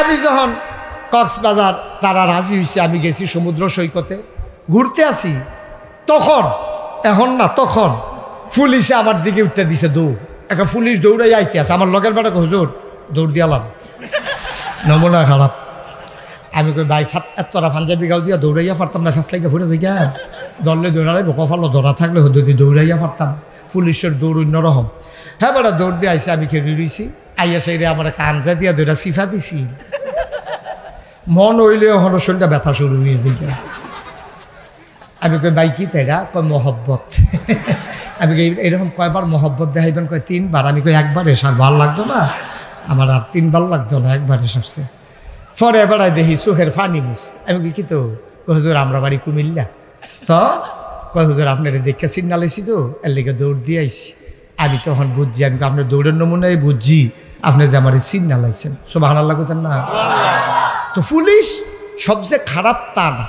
আমি যখন কক্সবাজার তারা রাজি হয়েছে আমি গেছি সমুদ্র সৈকতে। ঘুরতে আসি। তখন, এখন না, তখন পুলিশে আমার দিকে উঠতে দিছে দৌড়। একটা পুলিশ দৌড়াই আইতে আছে। আমার লগের বেটা হুজুর, দৌড় দিয়ালাম নমুনা খারাপ। আমি কই, ভাই, ফাত এতটা পাঞ্জাবি গাও দিয়া দৌড়াইয়া পারতাম না ফেস লাগে ফুটে যাই দলে দৌড়ালে কফালো ধরা থাকলে যদি দৌড়াইয়া পারতাম পুলিশের দৌড় অন্যরকম হ্যাঁ বেটা, দৌড় দিয়ে আইসি, আমি খেয়ে রইছি। আইয়া সেই আমার আঞ্জা দিয়া দৌড়া সিফা দিছি। মন হইলে এখন শরীরটা ব্যথা শুরু হয়ে যায় আমি কই, ভাই, কি তাইরা? কয়, মহব্বত। আমি কই এরকম কয়বার মহব্বত দেখাইবেন? কয়, তিনবার। আমি কই, একবার সার ভালো লাগতো না? আমার আর তিনবার লাগতো না, একবার সবচেয়ে পরে বেড়ায় দেখি চোখের ফানি মুস আমি কই, কি তো? হুজুর, আমরা বাড়ি কুমিল্লা। তো কয়, হুজুর, আপনার দেখে সিগনালেছি তো, এর লেগে দৌড় দিয়ে আইছি। আমি তখন বুঝছি, আমি আপনার দৌড়ের নমুনায় বুঝছি, আপনি যে আমার সিগনাল আইছেন। সব ভালো লাগুতেন না। পুলিশ সবচেয়ে খারাপ তা না।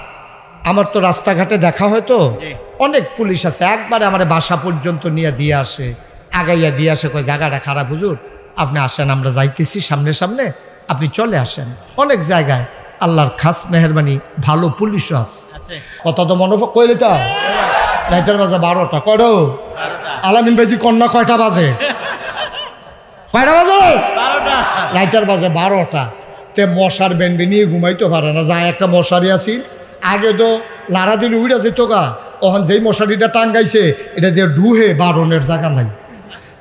আমার তো রাস্তাঘাটে দেখা হয় তো। অনেক পুলিশ আছে। একবারে আমার বাসা পর্যন্ত নিয়ে দিয়ে আসে আগাইয়া দিয়ে আসে কয় জায়গাটা খারাপ হুজুর। আপনি আসেন আমরা যাইতেছি সামনে সামনে। আপনি চলে আসেন। অনেক জায়গায় আল্লাহর খাস মেহরবানি ভালো পুলিশও আছে। কত তো মনে কইলে তো। রাইতের বাজে বারোটা কয়টো আলামিন ভাইজি কন্যা কয়টা বাজে? কয়টা বাজে? রাইতের বাজে বারোটা। তে মশার বেনবে নিয়ে ঘুমাইতে পারে না। যা একটা মশারি আসিল আগে তো লাড়া দিল উড়ে যেত গা ওখান যেই মশারিটা টাঙ্গাইছে, এটা দিয়ে ডুহে বারণের জায়গা নাই।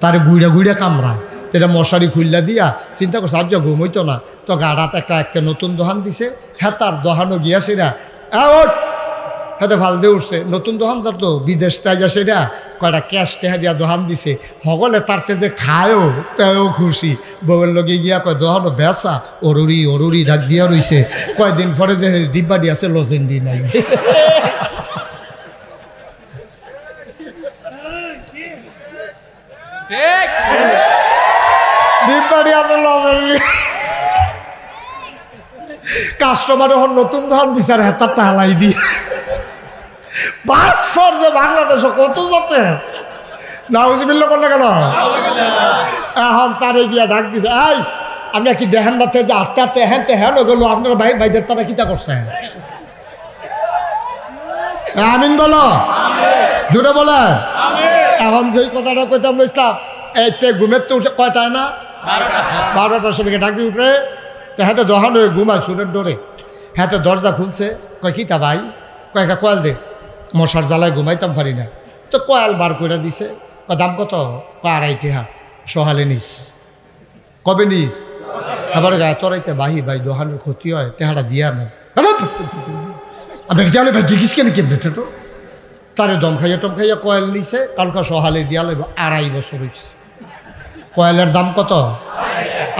তার গুইড়া গুইড়া কামড়ায়। তো এটা মশারি খুললা দিয়া চিন্তা করছে আজ ঘুমইতো না। তো গাড়াত একটা একটা নতুন দোহান দিছে হ্যাঁ তার দোহানও গিয়া সেরা ওট হাতে ভালো দিয়ে উঠছে। নতুন দোকানদার তো বিদেশ তাই যা সেটা কয়টা ক্যাশ টেহা দিয়া দোকান দিছে। সকলে তারতে যে খায়ও তেও খুশি। বউয়ের লগে গিয়া কয় দোকানো বেসা অরুরি অরুরি ডাক দিয়া রইছে। কয়দিন পরে যে ডিব্বাডি আছে লজেন্ডি নাই। ডিব্বাডি আছে লজেন্ডি কাস্টমার এখন নতুন ধান বিচার হেতারটা হালাই দিয়ে। বাদ ফর যে বাংলাদেশে কত যাতে নাউজিবিল্লা করলে কেন? এখন তারে গিয়া ডাক দিছে, এই, আমরা কি দেখেন বাতে যে আটতে আটতে হ্যান তে হ্যান গেল আপনার ভাই, ভাইদের তারা কিতা করছে? আমিন বলো। জুড়ে বলেন। এখন যেই কথাটা কইতাম ইসলাম এই তে ঘুমের তো উঠে কয়টায় না? বারোটার সময় ডাক দিয়ে উঠে, তো হাতে দহান হয়ে ঘুমায় সুরের ডোরে। হাতে দরজা খুলছে, কয় কি তা ভাই কয়েকটা কয়াল দে। মশার জ্বালায় ঘুমাইতাম পারি না। তো কয়াল বার করে দিছে দাম কত? আড়াই টেহা, সহালে নিস। কবে নিস? আবার গায়ে তরাইতে বাহি, ভাই, দোহানের ক্ষতি হয়, টেহাটা দিয়া নেই আপনাকে জানে ভাই, দেখিস কেন কেমনি তো তারে দম খাইয়া টম খাইয়া কয়েল নিছে, কালকা সহালে দিয়া লইব, আড়াই বছর হয়েছে কয়েলের দাম কত?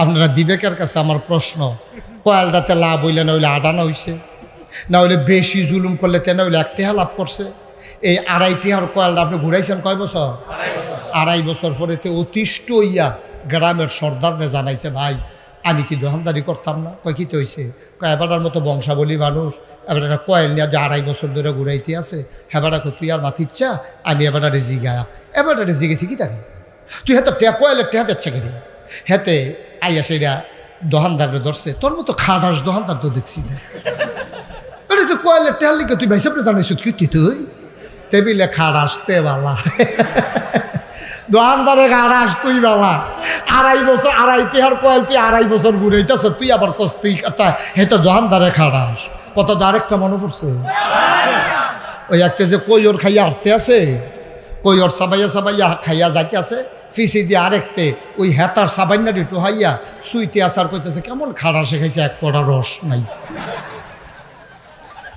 আপনারা বিবেকের কাছে আমার প্রশ্ন, কয়েলটাতে লাভ হইলে না হইলে আডানো হইছে? না হইলে বেশি জুলুম করলে তেনা হইলে এক টেহা লাভ করছে। এই আড়াই টেহার কয়েলটা আপনি ঘুরাইছেন কয় বছর? আড়াই বছর। পরে তো অতিষ্ঠ হইয়া গ্রামের সর্দারনে জানাইছে ভাই আমি কি দোকানদারি করতাম না? কয় কি তো হয়েছে কয় এবারটার মতো বংশাবলী মানুষ এবার একটা কয়েল নিয়ে যে আড়াই বছর ধরে ঘুরাইতে আছে হেবাটা তুই আর মাতিচ্ছা আমি এবারটা রেজি গায়া এবারটা রেজি গেছি কি তারি? তুই হাতে টেয়া কয়েলের টেহা দিচ্ছে গেলি হেতে আইয়া সেটা দোকানদারে ধরছে। তোর মতো খাটাস দোকানদার তো দেখছি না। কয়েলের টেহার লিখে তুই ভাই সামনে জানাইছ, কি তুই? টেবিলে খাটাস তে বালা। দোকানদারে খাটাস তুই বালা। আড়াই বছর, আড়াই টেহার কয়েল তুই আড়াই বছর ঘুরাইতেছ তুই আবার কস তুই কথা হেতে দোকানদারে খাটাস কত তো আরেকটা মনে পড়ছে? ওই একটা যে কই ওর খাইয়া আটতে আছে কই ওর সাবাইয়া সাবাইয়া খাইয়া যাইতে আছে ফিসি দিয়ে আরেকতে ওই হেতার সাবাইনারি টোহাইয়া সুইতে আসার কইতেছে, কেমন খাড়া শেখাইছে এক ফোঁটা রস নাই।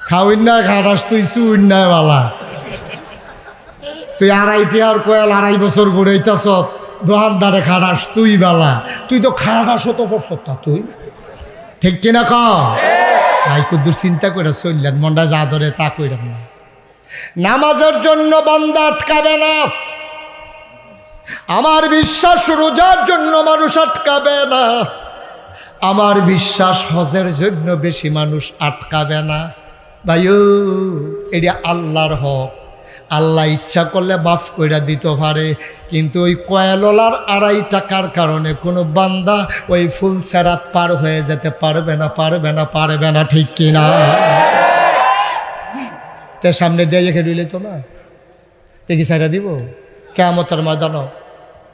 খাওয়াই না খাটাস তুই সুইন না বালা। তুই আড়াইটি আর কয়াল আড়াই বছর ঘুরাইতেছ দোকানদারে খাটাস তুই বালা। তুই তো খাটাস তো করছ তা তুই। ঠিক কিনা ক? ভাই কুদ্দুর চিন্তা করে চললেন, মনটা যা ধরে তা কইলেন না। নামাজের জন্য বান্দা আটকাবে না। আমার বিশ্বাস রোজার জন্য মানুষ আটকাবে না। আমার বিশ্বাস হজের জন্য বেশি মানুষ আটকাবে না। ভাইও, এটা আল্লাহর হক। আল্লাহ ইচ্ছা করলে মাফ করে দিতে পারে, কিন্তু ওই কয়েললার আড়াই টাকার কারণে কোনো বান্দা ওই ফুল সেরাত পার হয়ে যেতে পারবে না পারবে না পারবে না, ঠিক কিনা তে সামনে দিয়ে রেখে দিলে তো দেখি সাইরা দিব? কেমতের ময়দান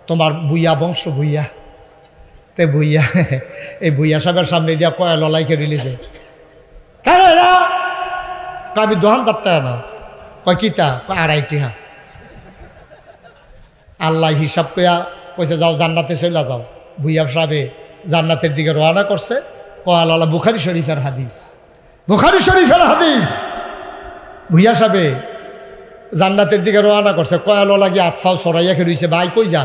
তোমার বুইয়া বংশ বুইয়া তে বুইয়া এই বুইয়া সাহেবের সামনে দিয়া কয়া ললাইকে রিলিজে কেন আমি দোকানদারটা না কয় কিতা কয় আড়াইটি হা আল্লাহ হিসাব কইয়া কইছে, যাও, জান্নাতে চলে যাও। বুইয়া সাহেবে জান্নাতের দিকে রওনা করছে। কয়াললা বুখারি শরীফের হাদিস। বুখারি শরীফের হাদিস। ভুইয়া সাহেবে জান্নাতের দিকে রওনা করছে। কয়াললা গিয়ে আতফাও সরাইয়া খেলুইছে ভাই, কই যা?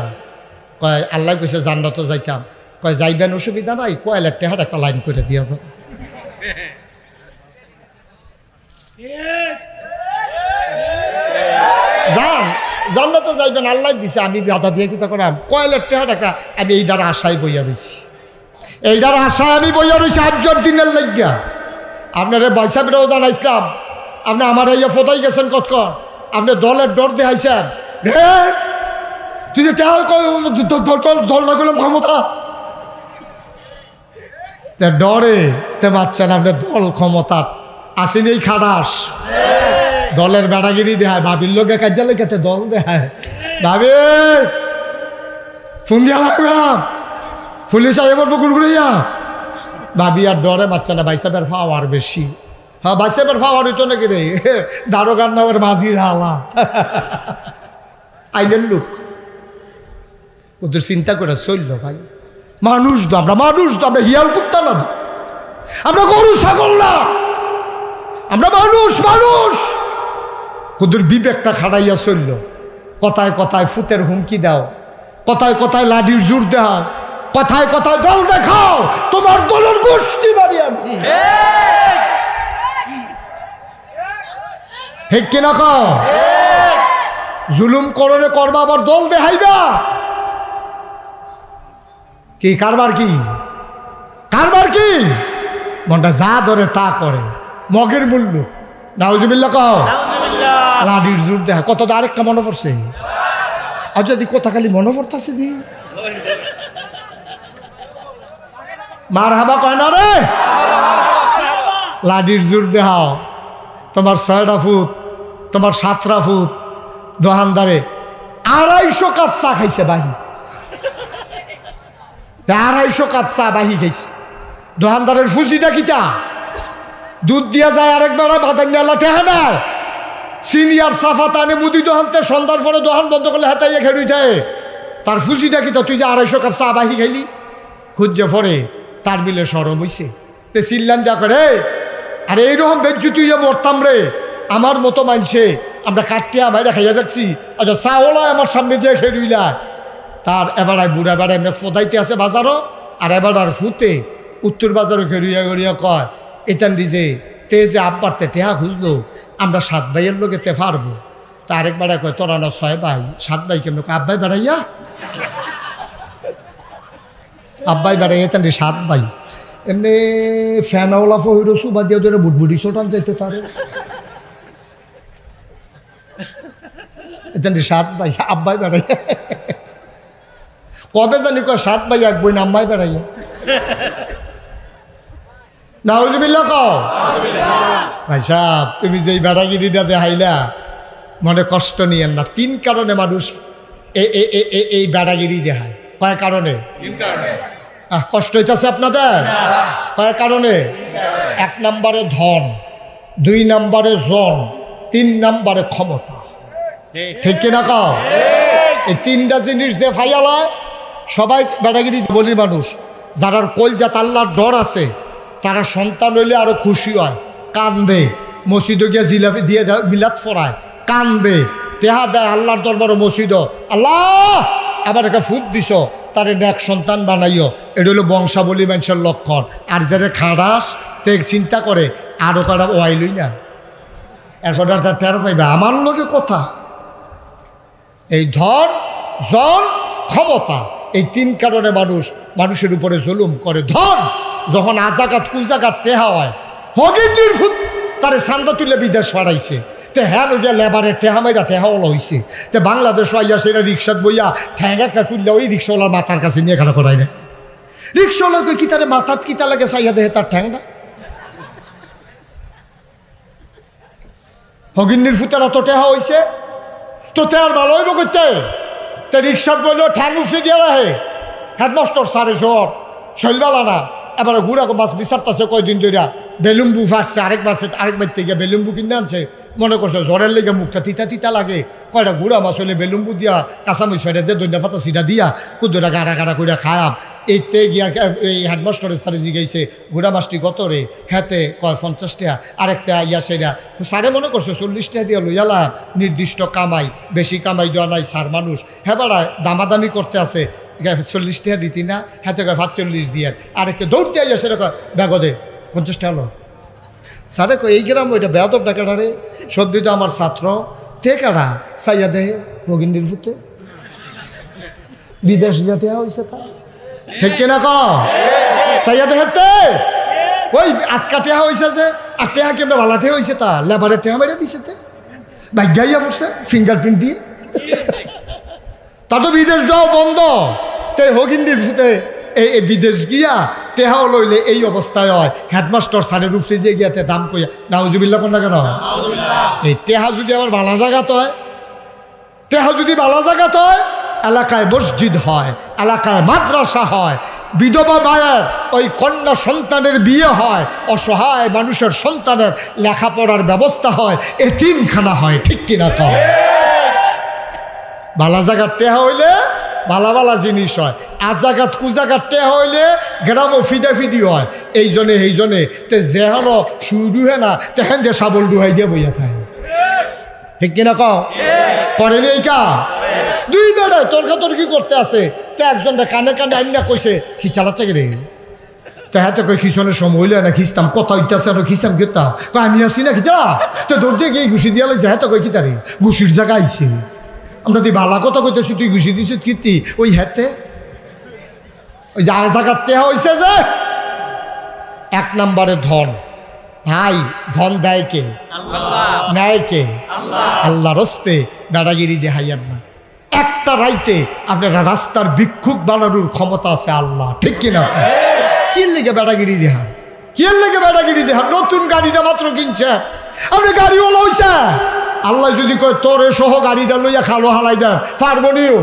কয়, আল্লাহ কইছে জান্নাতও যাইতাম। কয়, যাইবেন, অসুবিধা নাই। কয়লার টেহাট একটা লাইন করে দিয়া যান যান জান্নাতও যাইবেন আল্লাহ দিছে, আমি বাধা দিয়ে কি করাম। কয়লার টেহাট একটা, আমি এইটার আশায় বইয়া রয়েছি এইটার আশায় আমি বইয়া রয়েছি আটজন দিনের লাগিয়া। আপনারে বাইসাবেরাও জানাইছিলাম। আপনি আমার ইয়ে ফোটাই গেছেন কতক্ষণ? আপনি দলের ডর দেখাইছেন। তুই যে টেহা দল করলাম ক্ষমতা। তে ডরে, তে মারছেন, আপনি দল ক্ষমতা আসেনি এই খাটাস। দলের বেড়াগিরি দেখায়, ভাবির লোকে কাজে লেগেতে দল দেখায়। ভাবি, ফোন দিয়া লাগবে পুলিশ আগে বলব কুড়কুড়িয়া ভাবি আর ডরে বাচ্চা না বাইসাবের পাওয়ার বেশি। হ্যাঁ বাইসাবের পাওয়ার হইতো নাকি রে? দারোগার নামের মাঝির হালা। আইলেন লোক। ওদের চিন্তা করে চলল ভাই। মানুষ তো আমরা, মানুষ তো আমরা, হিয়াল কুত্তা না আমরা গরু, ছাগল না। আমরা মানুষ মানুষ। ওদের বিবেকটা খাড়াইয়া চলল। কথায় কথায় ফুতের হুমকি দাও। কথায় কথায় লাডির জোর দাও কথায় কথায় দল দেখাও। তোমার দলের গোষ্ঠী বাড়ি আমি। ঠিক কিনা কও? জুলুম করলে করবা আবার দল দেখাইবা? কি, কারবার কি? কারবার কি? মনটা যা ধরে তা করে। মগের মূল্য নাউজুবিল্লা কও। লাডির জোর দেখা কত আরেকটা মনে পড়ছে? আর যদি কথা খালি মনে পড়তেছে দি। মার হাবা কয় না রে? লাডির জোর দেহাও তোমার ছয়টা ফুট তোমার সাতটা ফুট দোকানদারে আড়াইশো কাপ চা খাইছে বাহি। আড়াইশো কাপ চা বাহি খাইছে। দোকানদারের ফুজিটা কিটা দুধ দিয়া যায় আরেক বেড়া ভাতার নেলা টেহা দেয় সিনিয়র সাফা তানে মুদি দোহানতে সন্ধ্যার পরে দোহান বন্ধ করলে হাতাইয়া খেড়ুই যায় তার ফুজিটা তো, তুই যে আড়াইশো কাপ চা বাহি খাইলি? খুঁজে পরে তার বিলে সরম হইছে। তে চিল্লান দেয়া করে আরে এইরকম যে মরতাম রে, আমার মতো মানছে, আমরা কাটিয়া বাইরে খাইয়া যাচ্ছি আচ্ছা চাওলাই আমার সামনে দিয়ে খেলুইলা তার এবারায় বুড়া বেড়ায় ফোদাইতে আছে বাজারও, আর এবার আর ফুতে উত্তর বাজারও খেলুইয়া গড়িয়া কয় এটান দিছে, তে যে আব্বারতে টেহা খুঁজলো, আমরা সাত ভাইয়ের লোকে তে পারব। তা আরেক বেড়ায় কয়, তোরা না ছয় ভাই, সাত ভাই কেমন আব্বাই বেড়াইয়া? আব্বাই বেড়াই এতেন সাত ভাই। এমনি ফ্যানওয়ালা ফহির সুবা দিয়ে ধরে বুটবুটি ছোটান যাইতো তারে। এতেন সাত ভাই, আব্বাই বেড়াইয়া। কবে জানি কয়, সাত ভাই, এক বই আম্মাই বেড়াইয়া। নাউজুবিল্লা কও। ভাই সাহ তুমি যেই বেড়াগিরিটা দেখাইলা মনে কষ্ট নিয়েন না। তিন কারণে মানুষ এই বেড়াগিরি দেখায়। কয় কারণে? কষ্ট হইতেছে আপনাদের? কয় কারণে? এক নম্বরে ধন দুই নম্বরে জন তিন নম্বরে ক্ষমতা। ঠিক। কিনা কও? এই তিনটা জিনিস যে ফাইয়ালায় সবাই বেড়াগিরি বলি মানুষ যারা কলজা তাল্লার ডর আছে তারা সন্তান হইলে আরও খুশি হয়। কান্দে। মসজিদে গিয়ে জিলাপি দিয়ে মিলাত ফরায়। কান্দে। তেহা দেয় আল্লাহর দরবারে মসজিদ। আল্লাহ! আবার একটা ফুট দিছ। তারে এক সন্তান বানাইও। এটা হলো বংশাবলী মানুষের লক্ষণ। আর যারা খাড়াস, তে চিন্তা করে আরও কারা ওয়াইলই না। এখন একটা টের পাইবে। আমার লোকে কথা। এই ধন, জন, ক্ষমতা, এই তিন কারণে মানুষ, মানুষের উপরে জুলুম করে। ধন! যখন আজাকাত কুজাকাত টেহা হয় হগিন্দির ফুট তারে সান্দা তুলে বিদেশ পাঠাইছে। টেহা লইয়া লেবারে টেহা মাইরা টেহা ওলা হইছে। তে বাংলাদেশ আইয়া সেটা রিক্সাত বইয়া ঠ্যাং একটা তুললে ওই রিক্সাওয়ালার মাথার কাছে নিয়ে খানা করাই না রিক্সাওয়ালাকে কি তারে মাথাত কিতা লাগে চাইয়া দেহে তার ঠ্যাংটা? হগিন্নির ফুতার অত টেহা হইছে। তো তেয়ার ভালো হইব করতে তে রিক্সাত বলল ঠ্যাং উফরে দিয়া রাহে হেডমাস্টার সারে শহর শৈলবালা না। এবারে ঘুরা মাছ বিচারতাছে কয়দিন ধইরা। বেলুম্বু ফাটছে, আরেক মাসে আরেক বাড়িতে গিয়ে বেলুম্বু কিনে আনছে। মনে করছে জ্বরের লেগে মুখটা তিতা তিতা লাগে। কয়টা গুড়া মাছ হইলে বেলুম্বু দিয়া কাঁচামরিচ ফেরে দিয়ে দৈন্য ফাতা সিটা দিয়া কুদুরা গাড়া গাড়া করে খায়াম। এইতে গিয়া এই হেডমাস্টারের সারে জিগাইছে গুড়া মাছটি কত রে? হ্যাতে কয়, পঞ্চাশ টাকা আরেকটা ইয়া সেটা সারে মনে করছে চল্লিশ টাকা দিয়ে লইয়ালা নির্দিষ্ট কামাই, বেশি কামাই দেওয়া নাই সার মানুষ। হ্যাঁ দামাদামি করতে আছে। চল্লিশ টাকা দিতি না, হাতে কয় পাঁচচল্লিশ দিয়ে। আরেকটা দৌড়তে আইয়া সেটা কয় ব্যাগদে পঞ্চাশ টাকা হলো স্যারে কই এই গ্রাম ওইটা বেয়াদব ডাকাটা রে? সবজি তো আমার ছাত্র। তে কারা? সাইয়া দেহে ভগিনীর ভূতে বিদেশ যাতে হয়েছে তা। ঠিক কিনা ক সাইয়া তে ওই আটকা টেহা হয়েছে যে আর কেমন ভালা টেহা হয়েছে তা? লেবারের টেহা মেরে দিছে তে। ভাগ্যাইয়া পড়ছে ফিঙ্গারপ্রিন্ট দিয়ে। তা তো বিদেশ যাও বন্ধ। তে হগিন্দির ফুতে এই বিদেশ গিয়া তেহাও লইলে এই অবস্থায় হয়। হেডমাস্টার সারের উফরে দিয়ে গিয়া গিয়াতে দাম কইয়া নাউজুবিল্লা কোন না কেন এই তেহা যদি আবার বালা জায়গাত হয়, তেহা যদি বালা জায়গাত হয়, এলাকায় মসজিদ হয়, এলাকায় মাদ্রাসা হয়, বিধবা মায়ের ওই কন্যা সন্তানের বিয়ে হয়, অসহায় মানুষের সন্তানের লেখাপড়ার ব্যবস্থা হয়, এতিমখানা হয়, ঠিক কিনা কয় বালা জাগার টেহা হইলে বালা বালা জিনিস হয়। আজ জাগাত কুজাগার টেহা হইলে গ্রামও ফিডা ফিডি হয়। এই জনে এই জনে তে যেহান শুই ডুহে না তেহেন দিয়ে সাবল ডুহাই দিয়ে বইয়া থাকে। ঠিক কিনা কও? করেনি এই কা? দুই বেড়ে তর্কাতর্কি করতে আছে? তে একজনটা কানে কানে আইনা কইছে, কি চালাচ্ছে রে? তো হ্যাঁ তো কই খিসনের সময় হইলে না খিস্তাম কথা হইতাছে আর খিসাম কেতা? আমি আসি না খিচা তো দৌড় দিয়ে গিয়ে ঘুষি দিয়া লাগছে হ্যাঁ তো কই, কি তারে? ঘুষির জায়গা আইছে। আমরা তুই বালা কথা কইতেছি তুই ঘুষি দিছ কীর্তি ওই হেতে ওই জায়গা জায়গার টেহা হইছে যে? এক নম্বরে ধন। ভাই ধন দেয় কে? নেয় কে? আল্লাহ। রস্তে বেড়াগিরি দেখাইয়ার না। একটা রাইতে আপনারা রাস্তার ভিক্ষুক বানানোর ক্ষমতা আছে আল্লাহ ঠিক কিনা? কি লেগে বেড়াগিরি দেহান কি লেগে বেড়াগিরি দেহান নতুন গাড়িটা মাত্র কিনছে আপনি গাড়িওয়ালা হইছে আল্লাহ যদি কয় তোরে সহ গাড়িটা লইয়া খালো হালাই দেন। পারবনিও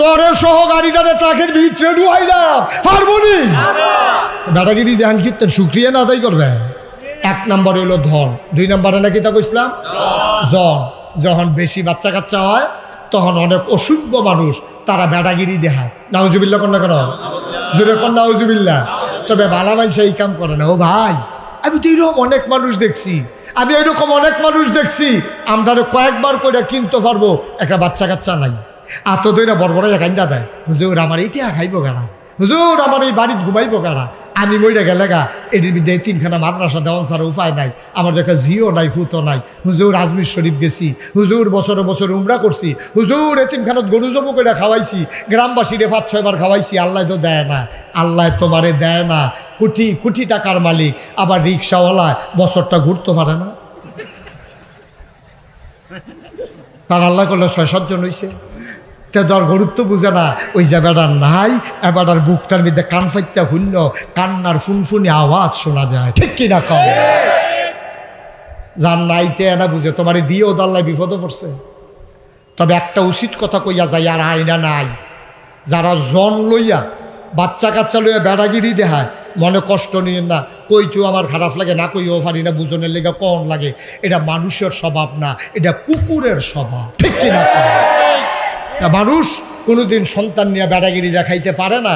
তোরে সহ গাড়িটারে ট্রাকের ভিতরে ডুয়াই দেন। পারবনি বেড়াগিরি দেহান কীর্তন শুক্রিয়া না আদায় করবে এক নম্বর হইল ধন। দুই নম্বরে নাকি তা কইছিলাম জন যখন বেশি বাচ্চা কাচ্চা হয় তখন অনেক অসভ্য মানুষ তারা বেড়াগিরি দেখায়। নাউজুবিল্লা কন্যা কেন জোরে কন নাউজুবিল্লা তবে বালা মানুষ এই কাম করে না। ও ভাই আমি তো এরকম অনেক মানুষ দেখছি। আমি এরকম অনেক মানুষ দেখছি আমরা কয়েকবার করে কিনতে পারব, একটা বাচ্চা কাচ্চা নাই। আত দইরা বড় বড় কান্দা দেয় ওরা আমার এইটা খাইব গাড়া হুজুর, আমার এই বাড়িতে ঘুমাইব কারা? আমি মইরা গেলে গা, এটির মধ্যে তিনখানা মাদ্রাসা দেওয়ান ছাড়া উপায় নাই, আমার একটা জিও নাই, ফুতো নাই। হুজুর, আজমির শরীফ গেছি। হুজুর, বছরে বছর উমরা করছি। হুজুর এতিমখানত গরু জব করে খাওয়াইছি। গ্রামবাসীরে পাঁচ ছয়বার খাওয়াইছি, আল্লাহ তো দেয় না। আল্লাহ তোমারে দেয় না। কোটি কোটি টাকার মালিক, আবার রিক্সাওয়ালা বছরটা ঘুরতে পারে না। তার আল্লাহ করলে ছয় সাতজন হয়েছে তে গুরুত্ব বুঝে না, ওই যে বেড়ার নাই এবারার বুকটার মধ্যে কান ফাইতে শূন্য কান্নার ফুনফুনি আওয়াজ শোনা যায়। ঠিক কি না কম যার নাইতে এনা বুঝে, তোমার দিয়েও দাল্লায় বিপদে পড়ছে। তবে একটা উচিত কথা কইয়া যায় আর আইনা নাই। যারা জন লইয়া বাচ্চা কাচ্চা লইয়া বেড়াগিরি দেহায়, মনে কষ্ট নিয়ে না, কই তুই আমার খারাপ লাগে, না কইও পারি না, বুঝনের লেগে কন লাগে। এটা মানুষের স্বভাব না, এটা কুকুরের স্বভাব। ঠিক কিনা মানুষ কোনোদিন সন্তান নিয়ে বেড়াগিরি দেখাইতে পারে না।